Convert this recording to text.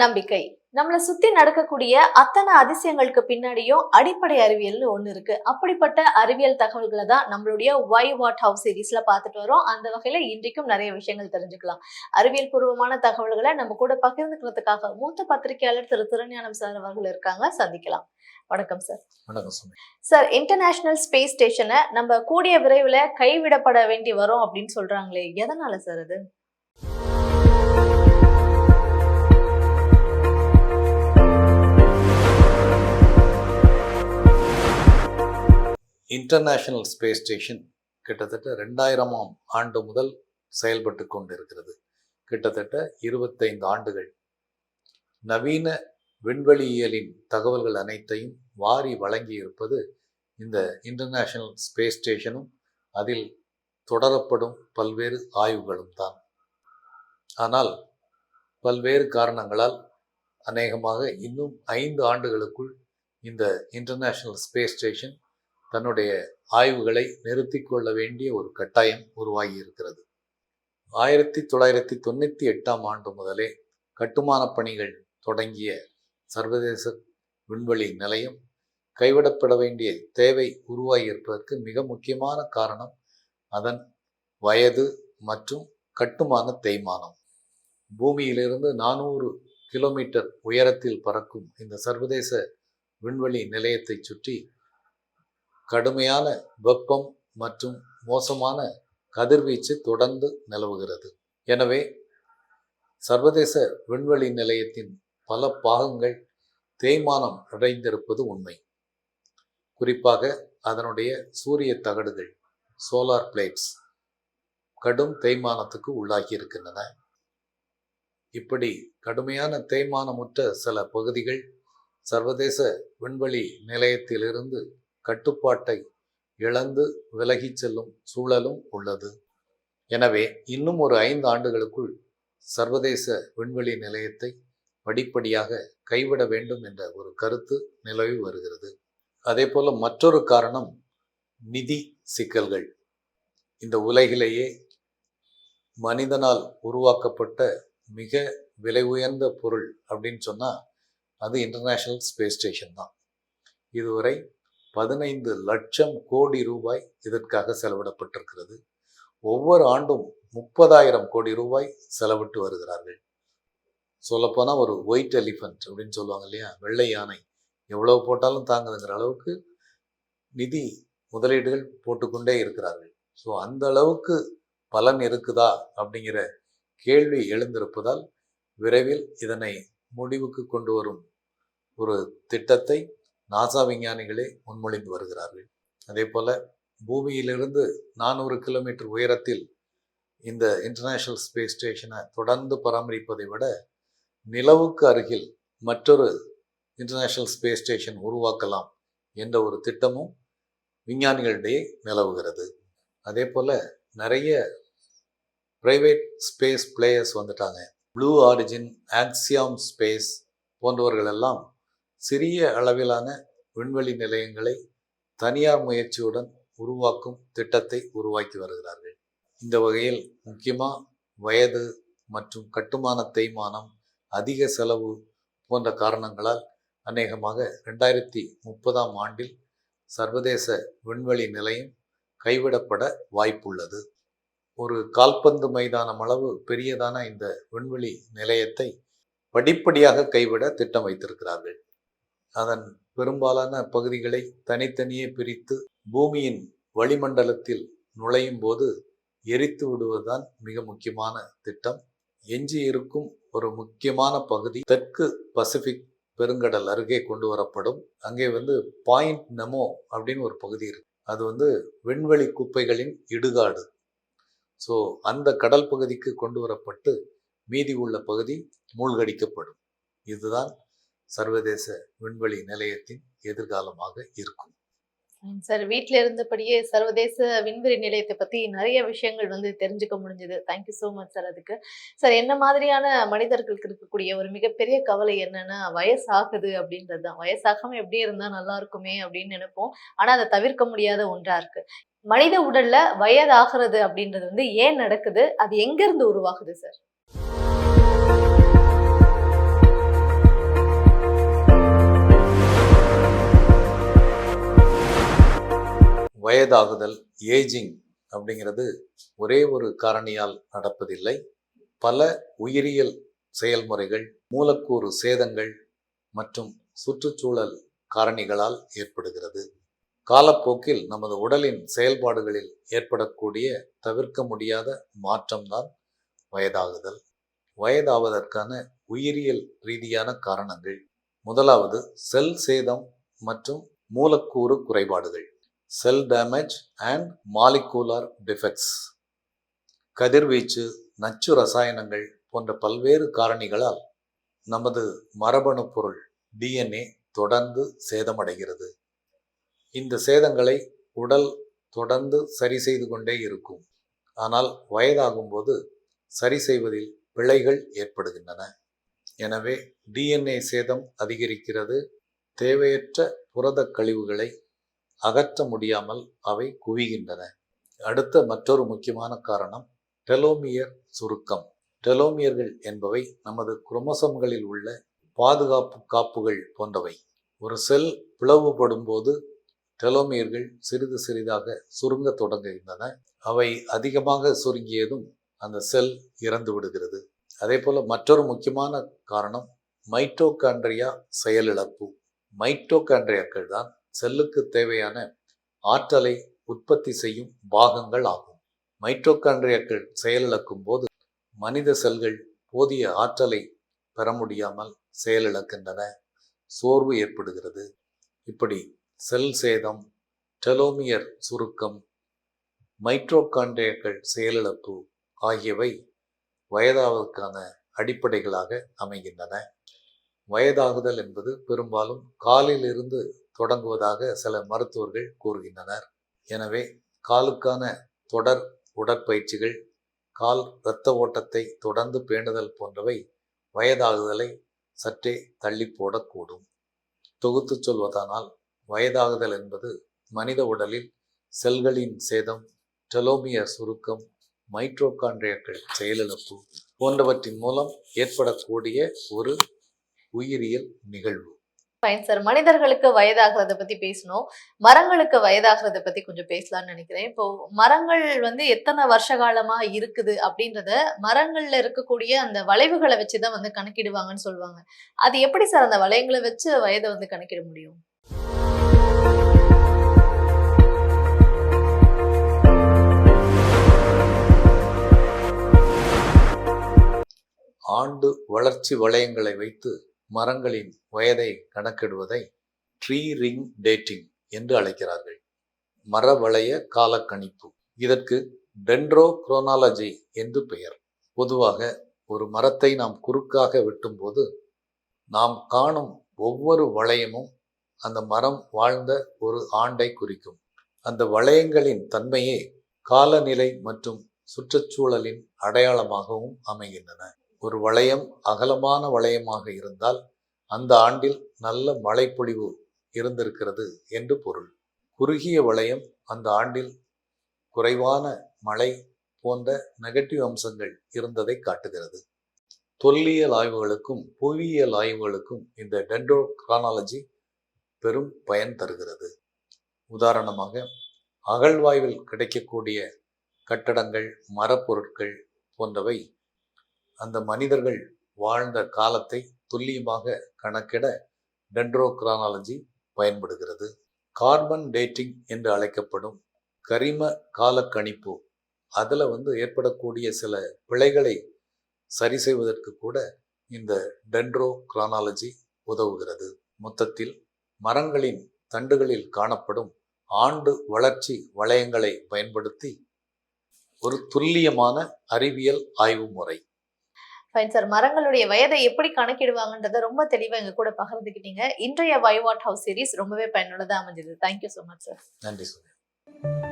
நம்பிக்கை. நம்மளை சுத்தி நடக்கக்கூடிய அத்தனை அதிசயங்களுக்கு பின்னாடியும் அடிப்படை அறிவியல்னு ஒண்ணு இருக்கு. அப்படிப்பட்ட அறிவியல் தகவல்களை தான் நம்மளுடைய வை வாட் ஹவுஸ் சீரீஸ்ல பார்த்துட்டு வரோம். அந்த வகையில இன்றைக்கும் நிறைய விஷயங்கள் தெரிஞ்சுக்கலாம். அறிவியல் பூர்வமான தகவல்களை நம்ம கூட பகிர்ந்துக்கிறதுக்காக மூத்த பத்திரிகையாளர் திரு திருஞானம் சார் அவர்கள் இருக்காங்க. சந்திக்கலாம். வணக்கம் சார். வணக்கம் சார். இன்டர்நேஷனல் ஸ்பேஸ் ஸ்டேஷனை நம்ம கூடிய விரைவில் கைவிடப்பட வேண்டி வரும் அப்படின்னு சொல்றாங்களே. எதனால சார் அது? இன்டர்நேஷனல் ஸ்பேஸ் ஸ்டேஷன் கிட்டத்தட்ட ரெண்டாயிரமாம் ஆண்டு முதல் செயல்பட்டு கொண்டிருக்கிறது. கிட்டத்தட்ட இருபத்தைந்து ஆண்டுகள். நவீன விண்வெளியியலின் தகவல்கள் அனைத்தையும் வாரி வழங்கி இருப்பது இந்த இன்டர்நேஷனல் ஸ்பேஸ் ஸ்டேஷனும் அதில் தொடரப்படும் பல்வேறு ஆய்வுகளும் தான். ஆனால் பல்வேறு காரணங்களால் அநேகமாக இன்னும் ஐந்து ஆண்டுகளுக்குள் இந்த இன்டர்நேஷனல் ஸ்பேஸ் ஸ்டேஷன் தன்னுடைய ஆய்வுகளை நிறுத்தி கொள்ள வேண்டிய ஒரு கட்டாயம் உருவாகி இருக்கிறது. ஆயிரத்தி தொள்ளாயிரத்தி தொண்ணூற்றி எட்டாம் ஆண்டு முதலே கட்டுமானப் பணிகள் தொடங்கிய சர்வதேச விண்வெளி நிலையம் கைவிடப்பட வேண்டிய தேவை உருவாகியிருப்பதற்கு மிக முக்கியமான காரணம் அதன் வயது மற்றும் கட்டுமான தேய்மானம். பூமியிலிருந்து நானூறு கிலோமீட்டர் உயரத்தில் பறக்கும் இந்த சர்வதேச விண்வெளி நிலையத்தை சுற்றி கடுமையான வெப்பம் மற்றும் மோசமான கதிர்வீச்சு தொடர்ந்து நிலவுகிறது. எனவே சர்வதேச விண்வெளி நிலையத்தின் பல பாகங்கள் தேய்மானம் அடைந்திருப்பது உண்மை. குறிப்பாக அதனுடைய சூரிய தகடுகள் சோலார் பிளேட்ஸ் கடும் தேய்மானத்துக்கு உள்ளாகி இருக்கின்றன. இப்படி கடுமையான தேய்மானமுற்ற சில பகுதிகள் சர்வதேச விண்வெளி நிலையத்திலிருந்து கட்டுப்பாட்டை இழந்து விலகிச் செல்லும் சூழலும் உள்ளது. எனவே இன்னும் ஒரு ஐந்து ஆண்டுகளுக்குள் சர்வதேச விண்வெளி நிலையத்தை படிப்படியாக கைவிட வேண்டும் என்ற ஒரு கருத்து நிலவி வருகிறது. அதே போல மற்றொரு காரணம் நிதி சிக்கல்கள். இந்த உலகிலேயே மனிதனால் உருவாக்கப்பட்ட மிக விலை உயர்ந்த பொருள் அப்படின்னு சொன்னால் அது இன்டர்நேஷ்னல் ஸ்பேஸ் ஸ்டேஷன் தான். இதுவரை பதினைந்து லட்சம் கோடி ரூபாய் இதற்காக செலவிடப்பட்டிருக்கிறது. ஒவ்வொரு ஆண்டும் முப்பதாயிரம் கோடி ரூபாய் செலவிட்டு வருகிறார்கள். சொல்லப்போனால் ஒரு ஒயிட் எலிஃபண்ட் அப்படின்னு சொல்லுவாங்க இல்லையா? வெள்ளை யானை. எவ்வளவு போட்டாலும் தாங்குதுங்கிற அளவுக்கு நிதி முதலீடுகள் போட்டுக்கொண்டே இருக்கிறார்கள். ஸோ அந்த அளவுக்கு பலன் இருக்குதா அப்படிங்கிற கேள்வி எழுந்திருப்பதால் விரைவில் இதனை முடிவுக்கு கொண்டு வரும் ஒரு திட்டத்தை நாசா விஞ்ஞானிகளே முன்மொழிந்து வருகிறார்கள். அதே போல் பூமியிலிருந்து நானூறு கிலோமீட்டர் உயரத்தில் இந்த இன்டர்நேஷ்னல் ஸ்பேஸ் ஸ்டேஷனை தொடர்ந்து பராமரிப்பதை விட நிலவுக்கு அருகில் மற்றொரு இன்டர்நேஷ்னல் ஸ்பேஸ் ஸ்டேஷன் உருவாக்கலாம் என்ற ஒரு திட்டமும் விஞ்ஞானிகளிடையே நிலவுகிறது. அதே போல் நிறைய பிரைவேட் ஸ்பேஸ் பிளேயர்ஸ் வந்துட்டாங்க. ப்ளூ ஆரிஜின் ஆக்சியாம் ஸ்பேஸ் போன்றவர்கள் எல்லாம் சிறிய அளவிலான விண்வெளி நிலையங்களை தனியார் முயற்சியுடன் உருவாக்கும் திட்டத்தை உருவாக்கி வருகிறார்கள். இந்த வகையில் முக்கியமாக வயது மற்றும் கட்டுமான தேய்மானம் அதிக செலவு போன்ற காரணங்களால் அநேகமாக ரெண்டாயிரத்தி முப்பதாம் ஆண்டில் சர்வதேச விண்வெளி நிலையம் கைவிடப்பட வாய்ப்புள்ளது. ஒரு கால்பந்து மைதானம் அளவு பெரியதான இந்த விண்வெளி நிலையத்தை படிப்படியாக கைவிட திட்டம் வைத்திருக்கிறார்கள். அதன் பெரும்பாலான பகுதிகளை தனித்தனியே பிரித்து பூமியின் வளிமண்டலத்தில் நுழையும் போது எரித்து விடுவதுதான் மிக முக்கியமான திட்டம். எஞ்சி இருக்கும் ஒரு முக்கியமான பகுதி தெற்கு பசிபிக் பெருங்கடல் அருகே கொண்டு வரப்படும். அங்கே வந்து பாயிண்ட் நெமோ அப்படின்னு ஒரு பகுதி இருக்கு. அது வந்து விண்வெளி குப்பைகளின் இடுகாடு. ஸோ அந்த கடல் பகுதிக்கு கொண்டு வரப்பட்டு மீதி உள்ள பகுதி மூழ்கடிக்கப்படும். இதுதான் சர்வதேச விண்வெளி நிலையத்தின் எதிர்காலமாக இருக்கும். சார் வீட்ல இருந்தபடியே சர்வதேச விண்வெளி நிலையத்தை பத்தி நிறைய விஷயங்கள் வந்து தெரிஞ்சுக்க முடிஞ்சது. Thank you so much sir அதுக்கு. சார் என்ன மாதிரியான மனிதர்களுக்கு இருக்கக்கூடிய ஒரு மிகப்பெரிய கவலை என்னன்னா வயசாகுது அப்படின்றது தான். வயசாகாம எப்படி இருந்தா நல்லா இருக்குமே அப்படின்னு நினைப்போம். ஆனா அதை தவிர்க்க முடியாத ஒன்றா இருக்கு. மனித உடல்ல வயதாகிறது அப்படின்றது வந்து ஏன் நடக்குது? அது எங்க இருந்து உருவாகுது சார் வயதாகுதல் ஏஜிங் அப்படிங்கிறது ஒரே ஒரு காரணியால் நடப்பதில்லை. பல உயிரியல் செயல்முறைகள் மூலக்கூறு சேதங்கள் மற்றும் சுற்றுச்சூழல் காரணிகளால் ஏற்படுகிறது. காலப்போக்கில் நமது உடலின் செயல்பாடுகளில் ஏற்படக்கூடிய தவிர்க்க முடியாத மாற்றம்தான் வயதாகுதல். வயதாவதற்கான உயிரியல் ரீதியான காரணங்கள். முதலாவது செல் சேதம் மற்றும் மூலக்கூறு குறைபாடுகள். Cell damage and molecular defects. கதிர்வீச்சு நச்சு ரசாயனங்கள் போன்ற பல்வேறு காரணிகளால் நமது மரபணு பொருள் டிஎன்ஏ தொடர்ந்து சேதமடைகிறது. இந்த சேதங்களை உடல் தொடர்ந்து சரி செய்து கொண்டே இருக்கும். ஆனால் வயதாகும்போது சரி செய்வதில் பிழைகள் ஏற்படுகின்றன. எனவே டிஎன்ஏ சேதம் அதிகரிக்கிறது. தேவையற்ற புரத கழிவுகளை அகற்ற முடியாமல் அவை குவிகின்றன. அடுத்த மற்றொரு முக்கியமான காரணம் டெலோமியர் சுருக்கம். டெலோமியர்கள் என்பவை நமது குரோமோசோம்களில் உள்ள பாதுகாப்பு காப்புகள் போன்றவை. ஒரு செல் பிளவுபடும் போது டெலோமியர்கள் சிறிது சிறிதாக சுருங்க தொடங்குகின்றன. அவை அதிகமாக சுருங்கியதும் அந்த செல் இறந்து விடுகிறது. அதே போல் மற்றொரு முக்கியமான காரணம் மைட்டோகாண்ட்ரியா செயலிழப்பு. மைட்டோகாண்ட்ரியாக்கள் தான் செல்லுக்கு தேவையான ஆற்றலை உற்பத்தி செய்யும் பாகங்கள் ஆகும். மைட்டோகாண்ட்ரியாக்கள் செயலிழக்கும் போது மனித செல்கள் போதிய ஆற்றலை பெற முடியாமல் செயலிழக்கின்றன. சோர்வு ஏற்படுகிறது. இப்படி செல் சேதம் டெலோமியர் சுருக்கம் மைட்ரோகாண்ட்ரியாக்கள் செயலிழப்பு ஆகியவை வயதாவதற்கான அடிப்படைகளாக அமைகின்றன. வயதாகுதல் என்பது பெரும்பாலும் காலிலிருந்து தொடங்குவதாக சில மருத்துவர்கள் கூறுகின்றனர். எனவே காலுக்கான தொடர் உடற்பயிற்சிகள் கால் இரத்த ஓட்டத்தை தொடர்ந்து பேணுதல் போன்றவை வயதாகுதலை சற்றே தள்ளி போடக்கூடும். தொகுத்துச் சொல்வதானால் வயதாகுதல் என்பது மனித உடலில் செல்களின் சேதம் டெலோமியர் சுருக்கம் மைட்ரோகாண்ட்ரியாக்கள் செயலிழப்பு போன்றவற்றின் மூலம் ஏற்படக்கூடிய ஒரு உயிரியல் நிகழ்வு. ஃபைன் சார் மனிதர்களுக்கு வயதாகிறத பத்தி பேசணும். மரங்களுக்கு வயதாகிறத பத்தி கொஞ்சம் பேசலாம்னு நினைக்கிறேன். இப்போ மரங்கள் வந்து எத்தனை வருஷ காலமா இருக்குது அப்படின்றத மரங்கள்ல இருக்கக்கூடிய அந்த வளைவுகளை வச்சுதான் வந்து கணக்கிடுவாங்கன்னு சொல்லுவாங்க. அது எப்படி சார் அந்த வளையங்களை வச்சு வயதை வந்து கணக்கிட முடியும்? ஆண்டு வளர்ச்சி வளையங்களை வைத்து மரங்களின் வயதை கணக்கிடுவதை ட்ரீ ரிங் டேட்டிங் என்று அழைக்கிறார்கள். மர வளைய காலக்கணிப்பு. இதற்கு டென்ட்ரோ குரோனாலஜி என்று பெயர். பொதுவாக ஒரு மரத்தை நாம் குறுக்காக வெட்டும்போது நாம் காணும் ஒவ்வொரு வளையமும் அந்த மரம் வாழ்ந்த ஒரு ஆண்டை குறிக்கும். அந்த வளையங்களின் தன்மையே காலநிலை மற்றும் சுற்றுச்சூழலின் அடையாளமாகவும் அமைகின்றன. ஒரு வளையம் அகலமான வளையமாக இருந்தால் அந்த ஆண்டில் நல்ல மழைப்பொழிவு இருந்திருக்கிறது என்று பொருள். குறுகிய வளையம் அந்த ஆண்டில் குறைவான மழை போன்ற நெகட்டிவ் அம்சங்கள் இருந்ததை காட்டுகிறது. தொல்லியல் ஆய்வுகளுக்கும் புவியியல் ஆய்வுகளுக்கும் இந்த டென்டோ கிரானாலஜி பெரும் பயன் தருகிறது. உதாரணமாக அகழ்வாய்வில் கிடைக்கக்கூடிய கட்டடங்கள் மரப்பொருட்கள் போன்றவை அந்த மனிதர்கள் வாழ்ந்த காலத்தை துல்லியமாக கணக்கிட டென்ட்ரோகிரானாலஜி பயன்படுகிறது. கார்பன் டேட்டிங் என்று அழைக்கப்படும் கரிம காலக்கணிப்பு அதில் வந்து ஏற்படக்கூடிய சில பிழைகளை சரி செய்வதற்கு கூட இந்த டென்ட்ரோ கிரானாலஜி உதவுகிறது. மொத்தத்தில் மரங்களின் தண்டுகளில் காணப்படும் ஆண்டு வளர்ச்சி வளையங்களை பயன்படுத்தி ஒரு துல்லியமான அறிவியல் ஆய்வு முறை. ஃபைன் சார் மரங்களுடைய வயதை எப்படி கணக்கிடுவாங்கன்றத ரொம்ப தெளிவாக எங்க கூட பகிர்ந்துக்கிட்டீங்க இன்றைய வைவாட் ஹவுஸ் சீரிஸ் ரொம்பவே பயனுள்ளதாக அமைஞ்சது. Thank you so much sir நன்றி சார்